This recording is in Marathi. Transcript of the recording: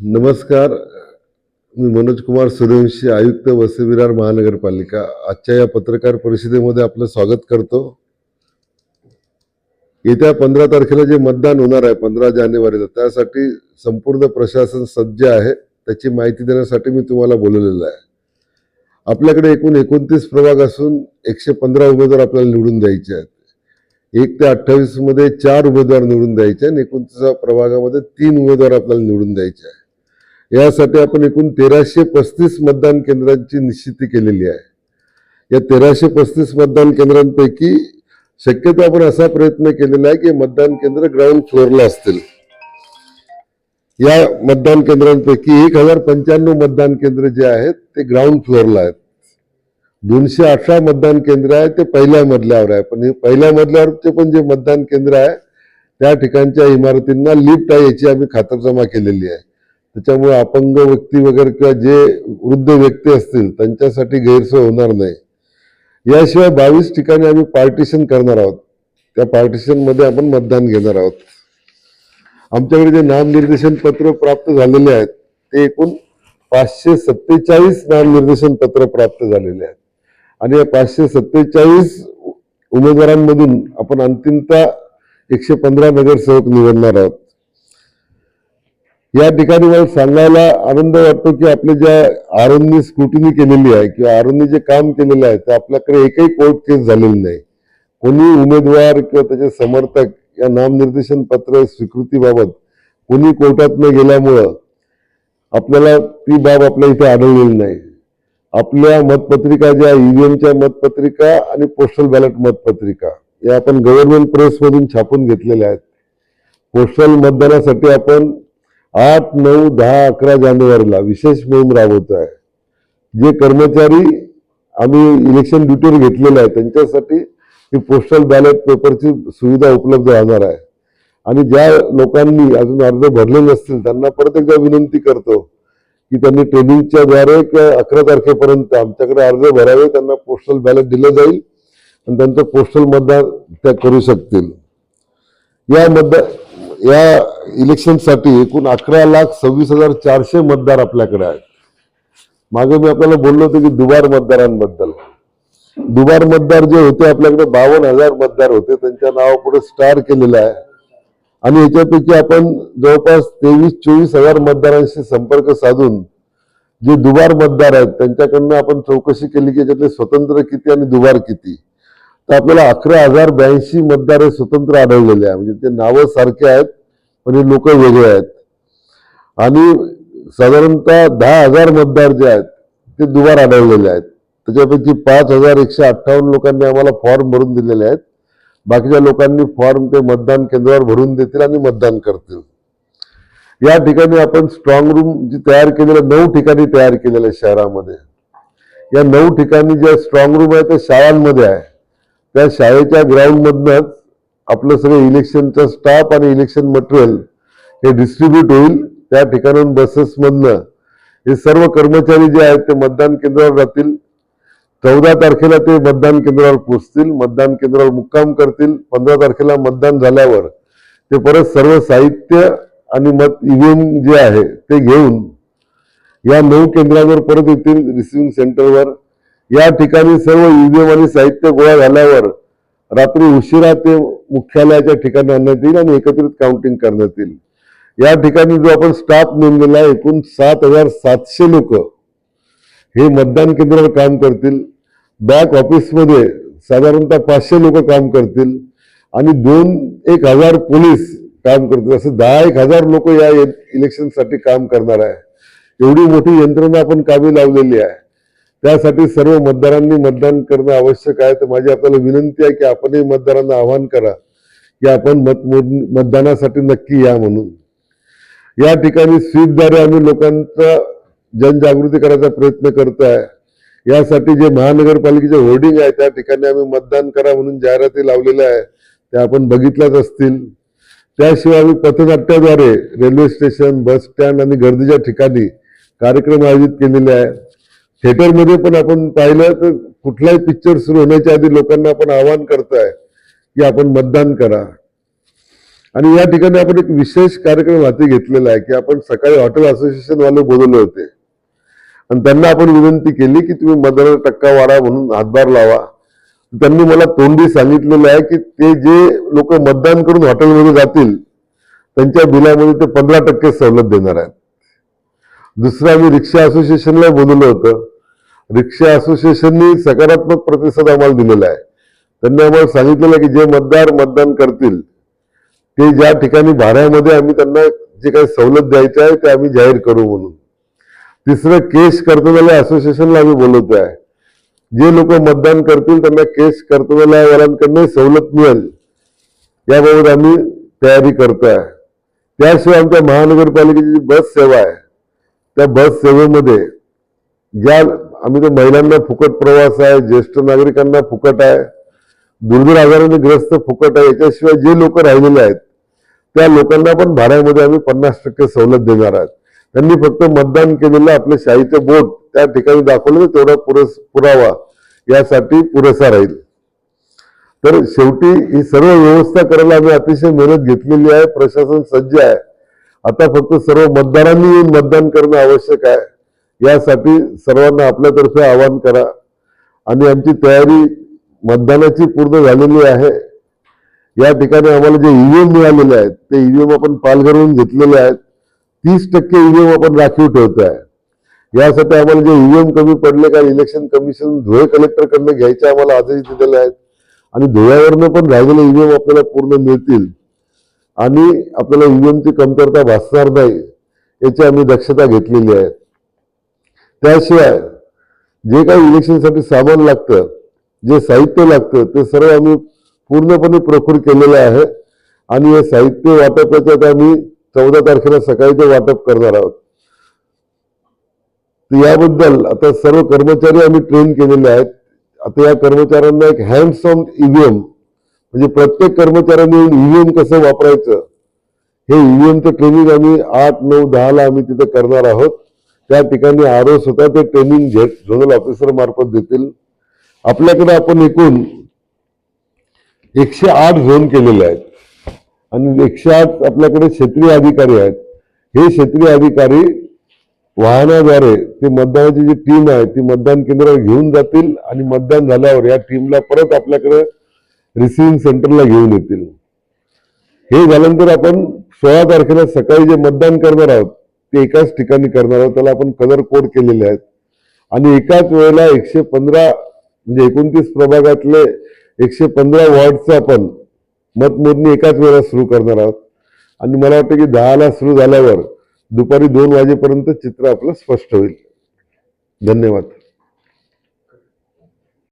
नमस्कार. मी मनोज कुमार सूर्यवंशी आयुक्त वसई महानगरपालिका. आजच्या या पत्रकार परिषदेमध्ये आपलं स्वागत करतो. येत्या पंधरा तारखेला जे मतदान होणार आहे पंधरा जानेवारीला त्यासाठी संपूर्ण प्रशासन सज्ज आहे. त्याची माहिती देण्यासाठी मी तुम्हाला बोलवलेलं आहे. आपल्याकडे एकूण एकोणतीस प्रभाग असून एकशे पंधरा उमेदवार आपल्याला निवडून द्यायचे आहेत. एक ते अठ्ठावीसमध्ये चार उमेदवार निवडून द्यायचे आणि एकोणतीस प्रभागामध्ये तीन उमेदवार आपल्याला निवडून द्यायचे आहे यासाठी आपण एकूण तेराशे पस्तीस मतदान केंद्रांची निश्चिती केलेली आहे. या तेराशे पस्तीस मतदान केंद्रांपैकी शक्यतो आपण असा प्रयत्न केलेला आहे की मतदान केंद्र ग्राउंड फ्लोअरला असतील. या मतदान केंद्रांपैकी एक हजार पंच्याण्णव मतदान केंद्र जे आहेत ते ग्राउंड फ्लोअरला आहेत. दोनशे अठरा मतदान केंद्र आहे ते पहिल्या मजल्यावर आहे. पण हे पहिल्या मजल्यावरचे पण जे मतदान केंद्र आहे त्या ठिकाणच्या इमारतींना लिफ्ट आहे याची आम्ही खातरजमा केलेली आहे. त्याच्यामुळे अपंग व्यक्ती वगैरे किंवा जे वृद्ध व्यक्ती असतील त्यांच्यासाठी गैरसोय होणार नाही. याशिवाय बावीस ठिकाणी आम्ही पार्टिशन करणार आहोत. त्या पार्टिशनमध्ये आपण मतदान घेणार आहोत. आमच्याकडे जे नामनिर्देशन पत्र प्राप्त झालेले आहेत ते एकूण पाचशे सत्तेचाळीस नामनिर्देशन पत्र प्राप्त झालेले आहेत. आणि या पाचशे सत्तेचाळीस उमेदवारांमधून आपण अंतिमता एकशे पंधरा नगरसेवक निवडणार आहोत. या ठिकाणी मला सांगायला आनंद वाटतो की आपल्या ज्या आरोननी स्क्रुटिनी केलेली आहे किंवा आरोननी जे काम केलेलं आहे ते आपल्याकडे एकही कोर्ट केस झालेली नाही. कोणी उमेदवार किंवा त्याचे समर्थक या नामनिर्देशन पत्र स्वीकृतीबाबत कोणी कोर्टात न गेल्यामुळं आपल्याला ती बाब आपल्या इथे आढळलेली नाही. आपल्या मतपत्रिका ज्या ईव्हीएमच्या मतपत्रिका आणि पोस्टल बॅलेट मतपत्रिका या आपण गव्हर्नमेंट प्रेसमधून छापून घेतलेल्या आहेत. पोस्टल मतदानासाठी आपण आठ नऊ दहा अकरा जानेवारीला विशेष मोहीम राबवतो आहे जे कर्मचारी आम्ही इलेक्शन ड्युटीवर घेतलेले आहे त्यांच्यासाठी ही पोस्टल बॅलेट पेपरची सुविधा उपलब्ध राहणार आहे. आणि ज्या लोकांनी अजून अर्ज भरले नसतील त्यांना परत एकदा विनंती करतो की त्यांनी ट्रेनिंगच्या द्वारे किंवा अकरा तारखेपर्यंत आमच्याकडे अर्ज भरावे त्यांना पोस्टल बॅलेट दिलं जाईल आणि त्यांचं पोस्टल मतदान त्या करू शकतील. या मतदान या इलेक्शनसाठी एकूण अकरा लाख सव्वीस हजार चारशे मतदार आपल्याकडे आहेत. मागे मी आपल्याला बोललो होतो की दुबार मतदारांबद्दल. दुबार मतदार जे होते आपल्याकडे बावन्न हजार मतदार होते त्यांच्या नावापुढे स्टार केलेलं आहे. आणि याच्यापैकी आपण जवळपास तेवीस चोवीस हजार मतदारांशी संपर्क साधून जे दुबार मतदार आहेत त्यांच्याकडनं आपण चौकशी केली की याच्यातले स्वतंत्र किती आणि दुबार किती. तर आपल्याला अकरा हजार ब्याऐंशी मतदार हे स्वतंत्र आढळलेले आहे. म्हणजे ते नावं सारखे आहेत पण हे लोक वेगळे आहेत. आणि साधारणतः दहा हजार मतदार जे आहेत ते दुबार आढळलेले आहेत. त्याच्यापैकी पाच हजार एकशे अठ्ठावन्न लोकांनी आम्हाला फॉर्म भरून दिलेले आहेत. बाकीच्या लोकांनी फॉर्म ते मतदान केंद्रावर भरून देतील आणि मतदान करतील. या ठिकाणी आपण स्ट्रॉंग रूम जी तयार केलेल्या नऊ ठिकाणी तयार केलेल्या आहे शहरामध्ये. या नऊ ठिकाणी ज्या स्ट्रॉंग रूम आहे ते शाळांमध्ये आहे. त्या शाळेच्या ग्राउंडमधनंच आपलं सगळं इलेक्शनचा स्टाफ आणि इलेक्शन मटेरियल हे डिस्ट्रीब्यूट होईल. त्या ठिकाणून बसेस मधनं हे सर्व कर्मचारी जे आहेत ते मतदान केंद्रावर राहतील चौदा तारखेला ते मतदान केंद्रावर पोहोचतील मतदान केंद्रावर मुक्काम करतील. पंधरा तारखेला मतदान झाल्यावर ते परत सर्व साहित्य आणि मत ईव्हीएम जे आहे ते घेऊन या नऊ केंद्रावर परत येतील रिसिव्हिंग सेंटरवर या ठिकाणी सर्व ईव्हीएम आणि साहित्य गोळा झाल्यावर रात्री उशिरा ते मुख्यालयाच्या ठिकाणी आणण्यात येईल आणि एकत्रित काउंटिंग करण्यात येईल. या ठिकाणी जो आपण स्टाफ नेमलेला आहे एकूण सात हजार सातशे लोक हे मतदान केंद्रावर काम करतील. बॅक ऑफिसमध्ये साधारणतः पाचशे लोक काम करतील आणि दोन एक हजार पोलीस काम करतील. असं दहा एक हजार लोक या इलेक्शनसाठी काम करणार आहे. एवढी मोठी यंत्रणा आपण कामी लावलेली आहे. त्यासाठी सर्व मतदारांनी मतदान करणं आवश्यक आहे. तर माझी आपल्याला विनंती आहे की आपणही मतदारांना आवाहन करा की आपण मत मतदानासाठी नक्की या म्हणून. या ठिकाणी स्वीपद्वारे आम्ही लोकांचा जनजागृती करायचा प्रयत्न करत आहे. यासाठी जे महानगरपालिकेचे होर्डिंग आहे त्या ठिकाणी आम्ही मतदान करा म्हणून जाहिराती लावलेल्या आहे त्या आपण बघितल्याच असतील. त्याशिवाय आम्ही पथनाट्याद्वारे रेल्वे स्टेशन बस स्टँड आणि गर्दीच्या ठिकाणी कार्यक्रम आयोजित केलेले आहे थिएटरमध्ये पण आपण पाहिलं तर कुठलाही पिक्चर सुरू होण्याच्या आधी लोकांना आपण आवाहन करताय की आपण मतदान करा. आणि या ठिकाणी आपण एक विशेष कार्यक्रम हाती घेतलेला आहे की आपण सकाळी हॉटेल असोसिएशनवाले बोलवले होते. आणि त्यांना आपण विनंती केली की तुम्ही मतदानाचा टक्का वाढा म्हणून हातभार लावा. त्यांनी मला तोंडी सांगितलेलं आहे की ते जे लोक मतदान करून हॉटेलमध्ये जातील त्यांच्या बिलामध्ये ते पंधरा टक्के सवलत देणार आहेत. दुसरं आम्ही रिक्षा असोसिएशनला बोलवलं होतं. रिक्षा असोसिएशननी सकारात्मक प्रतिसाद आम्हाला दिलेला आहे. त्यांनी आम्हाला सांगितलेलं की जे मतदार मतदान करतील ते ज्या ठिकाणी भाड्यामध्ये आम्ही त्यांना जे काही सवलत द्यायची आहे ते आम्ही जाहीर करू म्हणून. तिसरं केस कर्तव्यालय असोसिएशनला आम्ही बोलवतो आहे. जे लोक मतदान करतील त्यांना केस कर्तव्यालयावाल्यांकडनं सवलत मिळेल याबाबत आम्ही तयारी करतोय. त्याशिवाय आमच्या महानगरपालिकेची जी बस सेवा आहे त्या बस सेवेमध्ये ज्या आम्ही तर महिलांना फुकट प्रवास आहे ज्येष्ठ नागरिकांना फुकट आहे दुर्धर आजाराने ग्रस्त फुकट आहे याच्याशिवाय जे लोक राहिलेले आहेत त्या लोकांना पण भाड्यामध्ये आम्ही पन्नास टक्के सवलत देणार आहोत. त्यांनी फक्त मतदान केलेलं आपलं शाहीचं बोट त्या ठिकाणी दाखवलं तेवढा पुरस पुरावा यासाठी पुरेसा राहील. तर शेवटी ही सर्व व्यवस्था करायला आम्ही अतिशय मेहनत घेतलेली आहे प्रशासन सज्ज आहे. आता फक्त सर्व मतदारांनी येऊन मतदान करणं आवश्यक आहे. यासाठी सर्वांना आपल्यातर्फे आवाहन करा. आणि आमची तयारी मतदानाची पूर्ण झालेली आहे. या ठिकाणी आम्हाला जे ईव्हीएम मिळालेले आहेत ते ईव्हीएम आपण पालघरून घेतलेले आहेत. तीस टक्के ईव्हीएम आपण राखीव ठेवतो आहे. यासाठी आम्हाला जे ईव्हीएम कमी पडले का इलेक्शन कमिशन धुळे कलेक्टरकडनं घ्यायचे आम्हाला आदेश दिलेले आहेत. आणि धुळ्यावरनं पण राहिलेले ईव्हीएम आपल्याला पूर्ण मिळतील. आणि आपल्याला ईव्हीएमची कमतरता भासणार नाही याची आम्ही दक्षता घेतलेली आहे. त्याशिवाय जे काही इलेक्शनसाठी सामान लागतं जे साहित्य लागतं ते सर्व आम्ही पूर्णपणे प्रखूर केलेलं आहे. आणि हे साहित्य वाटपाच्यात आम्ही चौदा तारखेला सकाळी ते वाटप करणार आहोत. याबद्दल आता सर्व कर्मचारी आम्ही ट्रेन केलेले आहेत. आता या कर्मचाऱ्यांना एक हँड्स ऑन ईव्हीएम म्हणजे प्रत्येक कर्मचाऱ्यांनी ईव्हीएम कसं वापरायचं? हे ईव्हीएमचं ट्रेनिंग आम्ही आठ नऊ दहाला आम्ही तिथं करणार आहोत. त्या ठिकाणी आर स्वतः ते ट्रेनिंग झोनल ऑफिसर मार्फत देतील. आपल्याकडे आपण एकूण एकशे आठ झोन केलेले आहेत. आणि एकशे आठ आपल्याकडे क्षेत्रीय अधिकारी आहेत. हे क्षेत्रीय अधिकारी वाहनाद्वारे ते मतदानाची जी टीम आहे ती मतदान केंद्रावर घेऊन जातील आणि मतदान झाल्यावर या टीमला परत आपल्याकडे रिसिव्हिंग सेंटरला घेऊन येतील. हे झाल्यानंतर आपण सोळा तारखेला सकाळी जे मतदान करणार आहोत ते एकाच ठिकाणी करणार आहोत. त्याला आपण कलर कोड केलेले आहेत. आणि एकाच वेळेला एकशे पंधरा म्हणजे एकोणतीस प्रभागातले एकशे पंधरा वॉर्डचं आपण मतमोजणी एकाच वेळेला सुरू करणार आहोत. आणि मला वाटतं की दहाला सुरू झाल्यावर दुपारी दोन वाजेपर्यंत चित्र आपलं स्पष्ट होईल. धन्यवाद.